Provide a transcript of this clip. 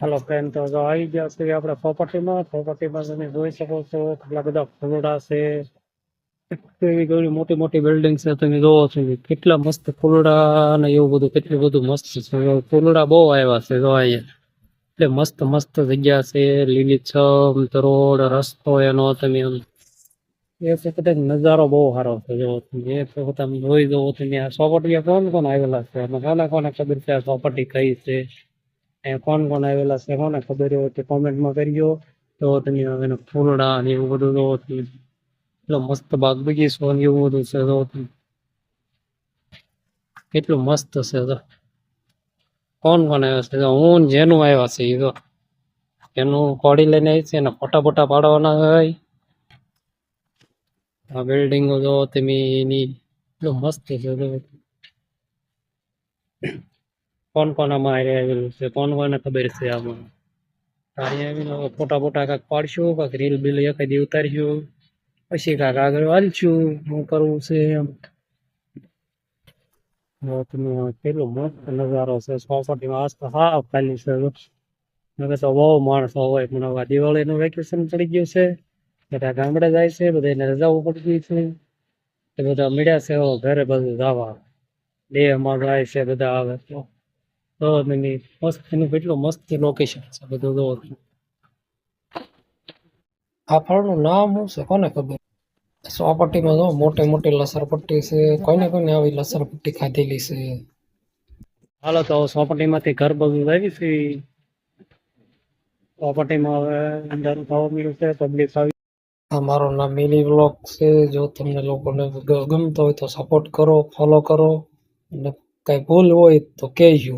હાલો friend તો જો આવી ગયા છે આપણે પ્રોપર્ટીમાં પ્રોપર્ટીમાં તમે જોઈ શકો છો કેટલા બધા ફૂલડા છે. એવી ઘણી મોટી મોટી બિલ્ડિંગ છે. તમે જોવો છો કેટલા મસ્ત ફૂલડા ને એવું બધું, કેટલું બધું મસ્ત છે. ફૂલડા બહુ આવ્યા છે જો અહીંયા એટલે મસ્ત મસ્ત જગ્યા છે. લીલીછમ રોડ રસ્તો એનો તમે આમ એ વખતે નજારો બહુ સારો છે જો એ વખતે તમે જોઈ જવો. તમે આ ચોપટીયા કોણ કોણ આવેલા છે? અને કોને કોને ખબર છે આ ચોપટી કઈ છે? કોણ કોણ આવેલા છે કોને ખબર હોય તે કોમેન્ટમાં કરજો તો તમે એનો ફૂલડા ને એવું બધું તો એટલો મસ્ત બાગ બગીચો ને એવું બધું છે તો કેટલું મસ્ત છે તો. કોણ કોણ આવ્યા છે. હું જેનું આવ્યા છે એ તો. એનું કોડી લઈને આવી છે એના ફોટા ફોટા પાડવાના હોય. આ બિલ્ડિંગો જો તમે એની. એટલું મસ્ત છે કોણ કોણ આમાં હારે આવેલું છે? કોણ કોને ખબર છે આમાં? અહીંયા આવીને ફોટા ફોટા કાંક પાડશું, કાંક રીલ બીલ એકાદી ઉતારશું. પછી કાંક આગળ હાલશું શું કરવું છે એમ. કેટલો મસ્ત નજારો છે. ચોપાટીમાં આસપાસ હા, ખાલી છે. જો. તો બહુ માણસો હોય. પણ હવે દિવાળીનું વેકેશન પડી ગયું છે. બધા ગામડે જાય છે, બધાને રજાઓ પડી ગઈ છે. એ બધા મળ્યા છે ઘરે બધું જવા. દેહમાં જાય છે બધા આવે તો એની મસ્ત એનું કેટલું મસ્ત લોકેશન છે બધું જોવો આ ફળનું નામ શું છે કોને ખબર? સોપટ્ટીમાં જો મોટી મોટી લસરપટ્ટી છે કોઈને કોઈને આવી લસરપટ્ટી ખાધેલી છે. હાલો તો સોપટ્ટીમાંથી ઘર બધું લાવી છે. સોપટ્ટીમાં હવે અંધારું થવા મળ્યું છે પબ્લિક આવી. આ મારું નામ મિની વ્લોગ છે જો તમને લોકોને ગમતો હોય તો સપોર્ટ કરો ફોલો કરો. અને કંઈ ભૂલ હોય તો કહેજો.